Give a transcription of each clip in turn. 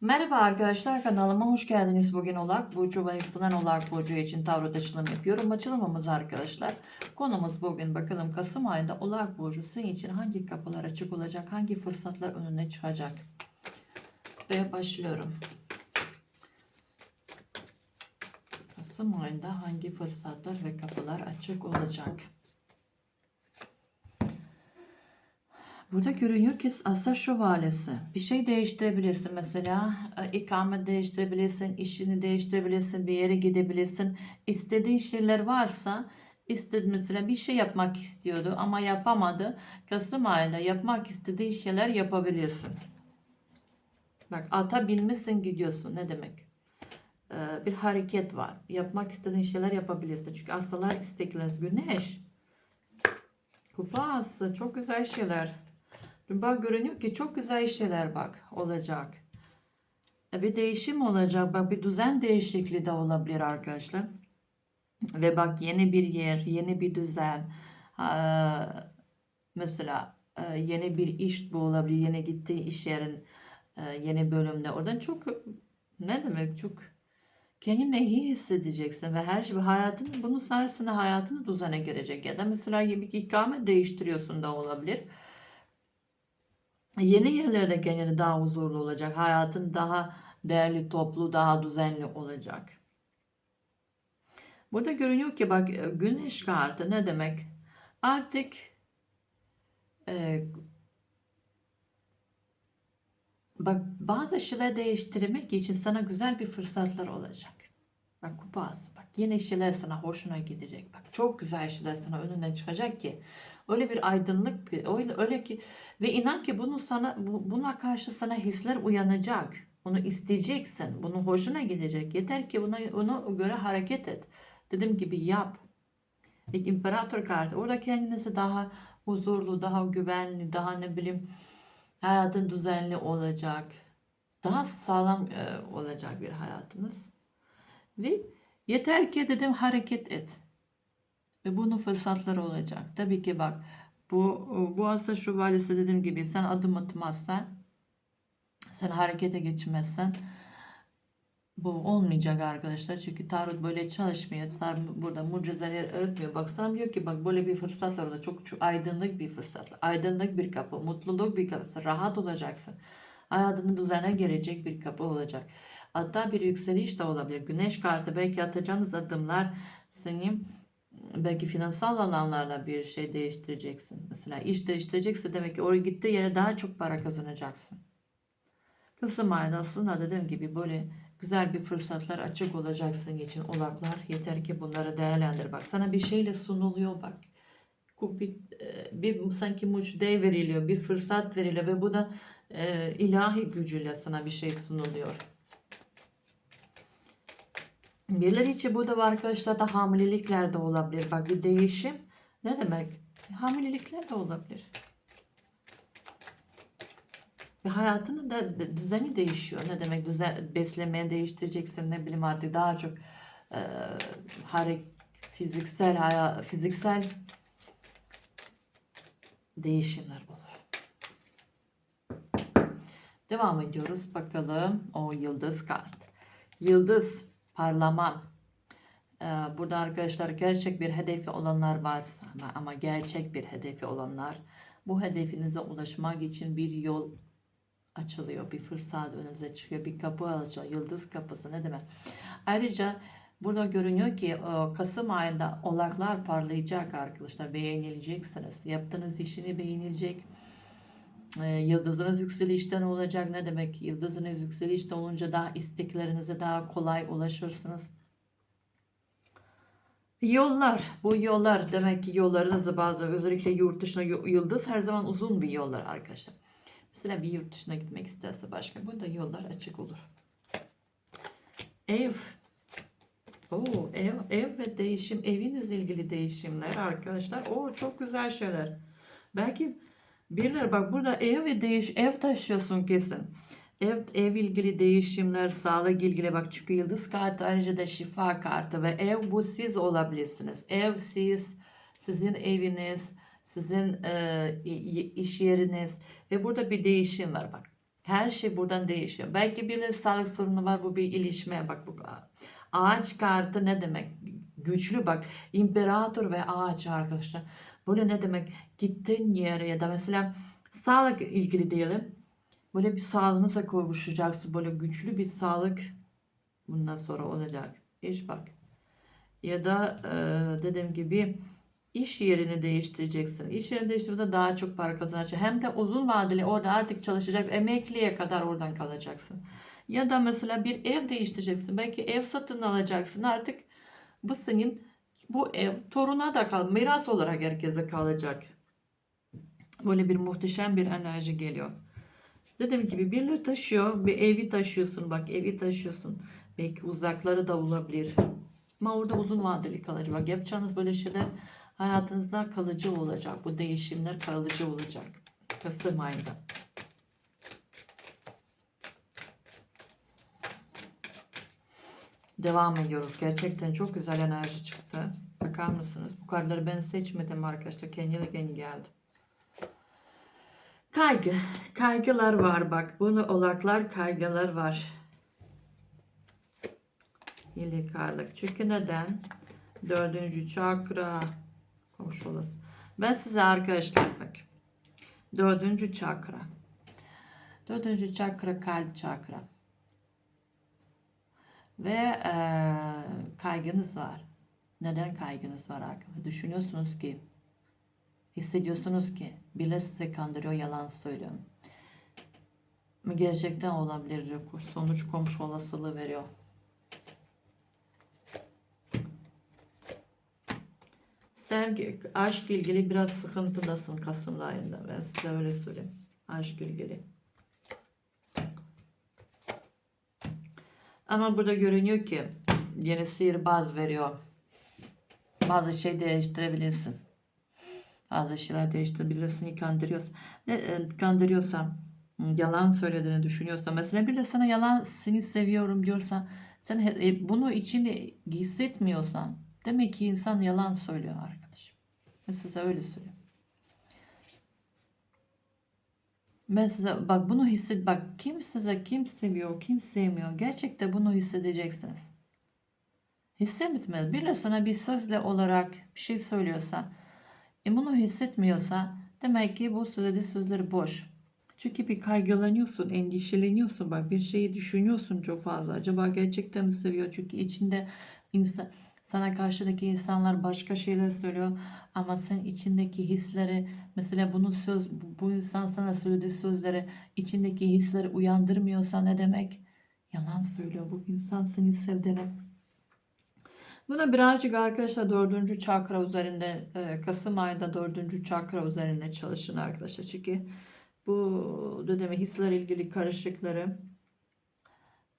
Merhaba arkadaşlar kanalıma hoş geldiniz. Bugün Oğlak Burcu ve yükselen Oğlak Burcu için tarot açılım yapıyorum. Açılımımız arkadaşlar. Konumuz bugün bakalım Kasım ayında Oğlak Burcu sizin için hangi kapılar açık olacak? Hangi fırsatlar önüne çıkacak? Ve başlıyorum. Kasım ayında hangi fırsatlar ve kapılar açık olacak? Burada görünüyor ki asa şövalyesi. Bir şey değiştirebilirsin mesela. e, ikamet değiştirebilirsin, işini değiştirebilirsin, bir yere gidebilirsin. İstediğin şeyler varsa istedi mesela bir şey yapmak istiyordu ama yapamadı. Kasım ayında yapmak istediği şeyler yapabilirsin. Bak ata binmişsin gidiyorsun. Ne demek? Ee, bir hareket var. Yapmak istediğin şeyler yapabilirsin. Çünkü asalar istekler. Güneş. Kupa. Çok güzel şeyler. Bak görünüyor ki çok güzel şeyler bak olacak. E, Bir değişim olacak. Bak bir düzen değişikliği de olabilir arkadaşlar. Ve bak yeni bir yer, yeni bir düzen. Aa, Mesela e, yeni bir iş bu olabilir. Yeni gittiği iş yerin e, yeni bölümde. Oradan çok ne demek çok kendini iyi hissedeceksin ve her şey hayatın bunun sayesinde hayatını düzene girecek ya da mesela bir ikamet değiştiriyorsun da olabilir. Yeni yerlerde kendini daha huzurlu olacak. Hayatın daha değerli, toplu, daha düzenli olacak. Burada görünüyor ki bak e, güneş kartı ne demek? Artık e, bak bazı şeyler değiştirmek için sana güzel bir fırsatlar olacak. Bak kupası bak yeni şeyler sana hoşuna gidecek. Bak çok güzel şeyler sana önüne çıkacak ki öyle bir aydınlık öyle, öyle ki ve inan ki bunu sana bu- buna karşı sana hisler uyanacak. Bunu isteyeceksin. Bunu hoşuna gidecek. Yeter ki buna ona göre hareket et. Dediğim gibi yap. İlk imparator kartı. Orada kendinizi daha huzurlu, daha güvenli, daha ne bileyim hayatın düzenli olacak. Daha sağlam e, olacak bir hayatınız. Ve yeter ki dedim hareket et. Ve bunun fırsatları olacak. Tabii ki bak bu bu asa şövalyesi dediğim gibi sen adım atmazsan sen harekete geçmezsen bu olmayacak arkadaşlar. Çünkü tarot böyle çalışmıyor. Tarot burada mucizeler öğretmiyor. Bak sana diyor ki bak böyle bir fırsatlar olacak. Çok, çok aydınlık bir fırsat. Aydınlık bir kapı. Mutluluk bir kapı. Rahat olacaksın. Hayatının düzene girecek bir kapı olacak. Hatta bir yükseliş de olabilir. Güneş kartı belki atacağınız adımlar senin belki finansal alanlarla bir şey değiştireceksin. Mesela iş değiştirecekse demek ki oraya gittiği yere daha çok para kazanacaksın. Kasım ayında aslında dediğim gibi böyle güzel bir fırsatlar açık olacaksın için olaklar. Yeter ki bunları değerlendir. Bak sana bir şeyle sunuluyor bak. Bir, e, bir sanki mucize veriliyor, bir fırsat veriliyor ve bu da e, ilahi gücüyle sana bir şey sunuluyor. Birileri için burada var arkadaşlar da hamilelikler de olabilir. Bak bir değişim ne demek? Hamilelikler de olabilir. Ve hayatının da düzeni değişiyor. Ne demek düzen beslemeye değiştireceksin ne bileyim artık daha çok e, harek fiziksel haya, fiziksel değişimler olur. Devam ediyoruz bakalım o yıldız kart. Yıldız parlama. Ee, burada arkadaşlar gerçek bir hedefi olanlar varsa ama, ama gerçek bir hedefi olanlar bu hedefinize ulaşmak için bir yol açılıyor. Bir fırsat önünüze çıkıyor. Bir kapı açılıyor. Yıldız kapısı ne demek? Ayrıca burada görünüyor ki e, Kasım ayında olaklar parlayacak arkadaşlar. Beğenileceksiniz. Yaptığınız işini beğenilecek. E, Yıldızınız yükselişten olacak. Ne demek? Yıldızınız yükselişte olunca daha isteklerinize daha kolay ulaşırsınız. Yollar, bu yollar demek ki yollarınızı bazı özellikle yurt dışına yıldız her zaman uzun bir yollar arkadaşlar. Mesela bir yurt dışına gitmek isterse başka burada yollar açık olur. Ev. Oo, ev, ev ve değişim, evinizle ilgili değişimler arkadaşlar. Oo çok güzel şeyler. Belki birileri bak burada ev ve değiş ev taşıyorsun kesin. Ev, ev ilgili değişimler, sağlık ilgili bak çünkü yıldız kartı ayrıca da şifa kartı ve ev bu siz olabilirsiniz. Ev siz, sizin eviniz, sizin e, iş yeriniz ve burada bir değişim var bak. Her şey buradan değişiyor. Belki bir sağlık sorunu var bu bir ilişmeye bak bu ağaç kartı ne demek? Güçlü bak imparator ve ağaç arkadaşlar. Böyle ne demek? Gittiğin yere ya da mesela sağlık ilgili diyelim. Böyle bir sağlığınıza kavuşacaksın. Böyle güçlü bir sağlık bundan sonra olacak. İş bak. Ya da e, dediğim gibi iş yerini değiştireceksin. İş yerini değiştirdiğinde daha çok para kazanacaksın. Hem de uzun vadeli orada artık çalışacak. Emekliye kadar oradan kalacaksın. Ya da mesela bir ev değiştireceksin. Belki ev satın alacaksın. Artık bu senin bu ev toruna da kal, miras olarak herkese kalacak. Böyle bir muhteşem bir enerji geliyor. Dediğim gibi birileri taşıyor, bir evi taşıyorsun. Bak evi taşıyorsun. Belki uzakları da olabilir. Ama orada uzun vadeli kalacak. Bak yapacağınız böyle şeyler hayatınızda kalıcı olacak. Bu değişimler kalıcı olacak. Kasım ayında. Devam ediyoruz. Gerçekten çok güzel enerji çıktı. Bakar mısınız? Bu kartları ben seçmedim arkadaşlar. Kendiliğinden geldi. Kaygı. Kaygılar var bak. Bunu olaklar kaygılar var. İlikarlık. Çünkü neden? Dördüncü çakra. Komşu. Ben size arkadaşlar bak. Dördüncü çakra. Dördüncü çakra kalp çakra. Ve e, kaygınız var. Neden kaygınız var arkadaşlar? Düşünüyorsunuz ki, hissediyorsunuz ki bile size kandırıyor, yalan söylüyor. Gerçekten olabilir diyor. Sonuç komşu olasılığı veriyor. Sevgi, aşk ilgili biraz sıkıntıdasın Kasım ayında. Ben size öyle söyleyeyim. Aşk ilgili. Ama burada görünüyor ki yeni sihirbaz veriyor. Bazı şey değiştirebilirsin. Bazı şeyler değiştirebilirsin. Kandırıyorsa, ne, e, kandırıyorsa, yalan söylediğini düşünüyorsa, mesela bir de sana yalan seni seviyorum diyorsa, sen e, bunu içinde hissetmiyorsan, demek ki insan yalan söylüyor arkadaşım. Ben size öyle söylüyorum. Ben size bak bunu hisset bak kim size kim seviyor kim sevmiyor gerçekten bunu hissedeceksiniz. Hissetmez. Biri sana bir sözle olarak bir şey söylüyorsa e bunu hissetmiyorsa demek ki bu söylediği sözleri boş. Çünkü bir kaygılanıyorsun, endişeleniyorsun. Bak bir şeyi düşünüyorsun çok fazla. Acaba gerçekten mi seviyor? Çünkü içinde insan sana karşıdaki insanlar başka şeyler söylüyor ama sen içindeki hisleri mesela bunu söz bu insan sana söylediği sözleri içindeki hisleri uyandırmıyorsa ne demek? Yalan söylüyor bu insan seni sevdiğini. Buna birazcık arkadaşlar dördüncü çakra üzerinde e, Kasım ayında dördüncü çakra üzerinde çalışın arkadaşlar. Çünkü bu dönemi hisler ilgili karışıkları,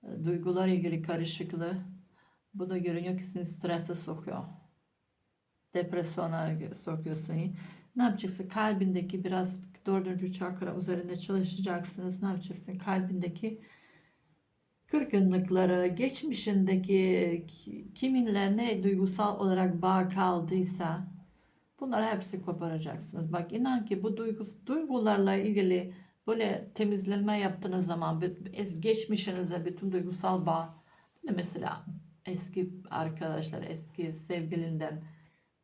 e, duygular ilgili karışıklığı bu da görünüyor ki seni strese sokuyor. Depresyona sokuyor seni. Ne yapacaksın? Kalbindeki biraz dördüncü çakra üzerinde çalışacaksınız. Ne yapacaksın? Kalbindeki kırgınlıkları, geçmişindeki kiminle ne duygusal olarak bağ kaldıysa bunları hepsi koparacaksınız. Bak inan ki bu duygu, duygularla ilgili böyle temizlenme yaptığınız zaman geçmişinize bütün duygusal bağ mesela eski arkadaşlar, eski sevgilinden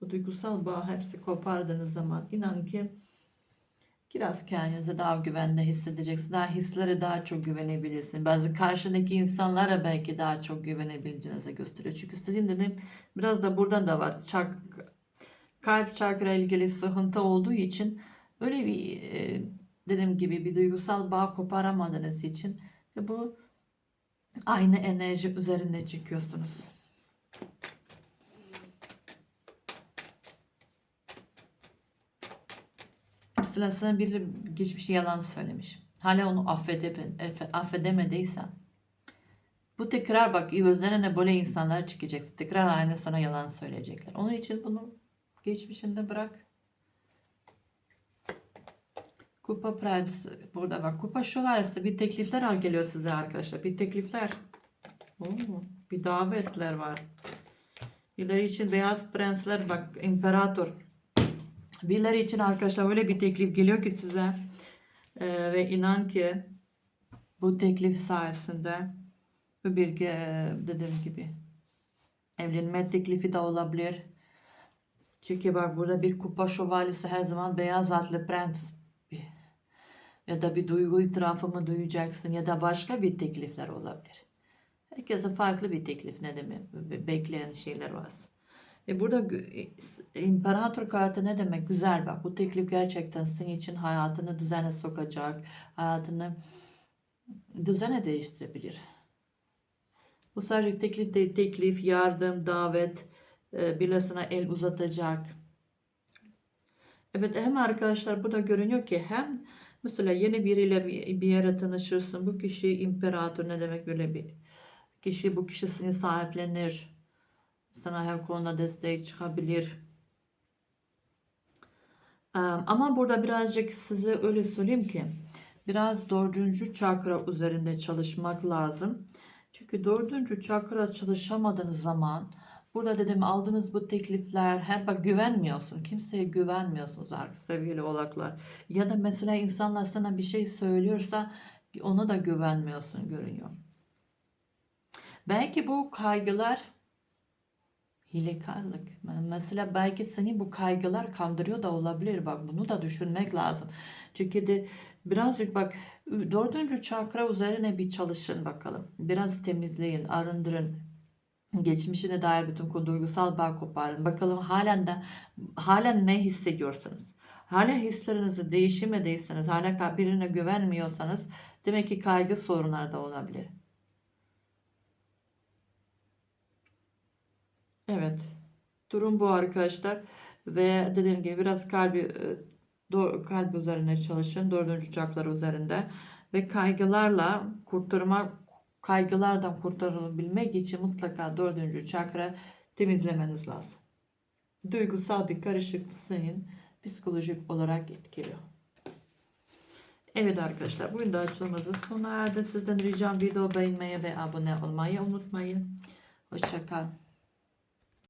bu duygusal bağ hepsi kopardığınız zaman inan ki biraz kendinizi daha güvende hissedeceksin. Daha hislere daha çok güvenebilirsin. Bazı karşındaki insanlara belki daha çok güvenebileceğinizi gösteriyor. Çünkü istediğim dedim biraz da buradan da var. Çak, kalp çakra ilgili sıkıntı olduğu için öyle bir e, dediğim gibi bir duygusal bağ koparamadığınız için ve bu aynı enerji üzerinde çıkıyorsunuz. Mesela sana biri geçmişi yalan söylemiş. Hala onu affedip, affedemediysen bu tekrar bak gözlerine böyle insanlar çıkacak. Tekrar aynı sana yalan söyleyecekler. Onun için bunu geçmişinde bırak. Kupa Prens burada bak. Kupa şövalyesi bir teklifler geliyor size arkadaşlar. Bir teklifler. Oo, bir davetler var. Birileri için beyaz prensler bak imparator. Birileri için arkadaşlar öyle bir teklif geliyor ki size. Ee, ve inan ki Bu teklif sayesinde bu bir ge- dediğim gibi evlenme teklifi de olabilir. Çünkü bak burada bir kupa şövalyesi her zaman beyaz atlı prens. Ya da bir duygu itirafımı duyacaksın ya da başka bir teklifler olabilir. Herkese farklı bir teklif ne demek be- bekleyen şeyler var. E burada gü- imparator kartı ne demek? Güzel bak bu teklif gerçekten senin için hayatını düzene sokacak. Hayatını düzene değiştirebilir. Bu sadece teklif değil, teklif, yardım, davet, e, birisine el uzatacak. Evet hem arkadaşlar bu da görünüyor ki hem mesela yeni biriyle bir, bir yere tanışırsın. Bu kişi imparator ne demek böyle bir kişi bu kişi seni sahiplenir. Sana her konuda destek çıkabilir. Ama burada birazcık size öyle söyleyeyim ki biraz dördüncü çakra üzerinde çalışmak lazım. Çünkü dördüncü çakra çalışamadığınız zaman burada dedim aldığınız bu teklifler her bak güvenmiyorsun. Kimseye güvenmiyorsunuz artık sevgili oğlaklar. Ya da mesela insanlar sana bir şey söylüyorsa ona da güvenmiyorsun görünüyor. Belki bu kaygılar hilekarlık. Mesela belki seni bu kaygılar kandırıyor da olabilir. Bak bunu da düşünmek lazım. Çünkü de birazcık bak dördüncü çakra üzerine bir çalışın bakalım. Biraz temizleyin, arındırın. Geçmişine dair bütün duygusal bağ koparın. Bakalım halen de halen ne hissediyorsunuz? Hala hislerinizi değişemediyseniz, hala birine güvenmiyorsanız demek ki kaygı sorunlar da olabilir. Evet. Durum bu arkadaşlar. Ve dediğim gibi biraz kalbi e, kalp üzerine çalışın. Dördüncü çakra üzerinde. Ve kaygılarla kurtarma kaygılardan kurtarılabilmek için mutlaka dördüncü çakra temizlemeniz lazım. Duygusal bir karışıklık senin psikolojik olarak etkiliyor. Evet arkadaşlar bugün de açılımımızın sona erdi. Sizden ricam video beğenmeyi ve abone olmayı unutmayın. Hoşçakalın.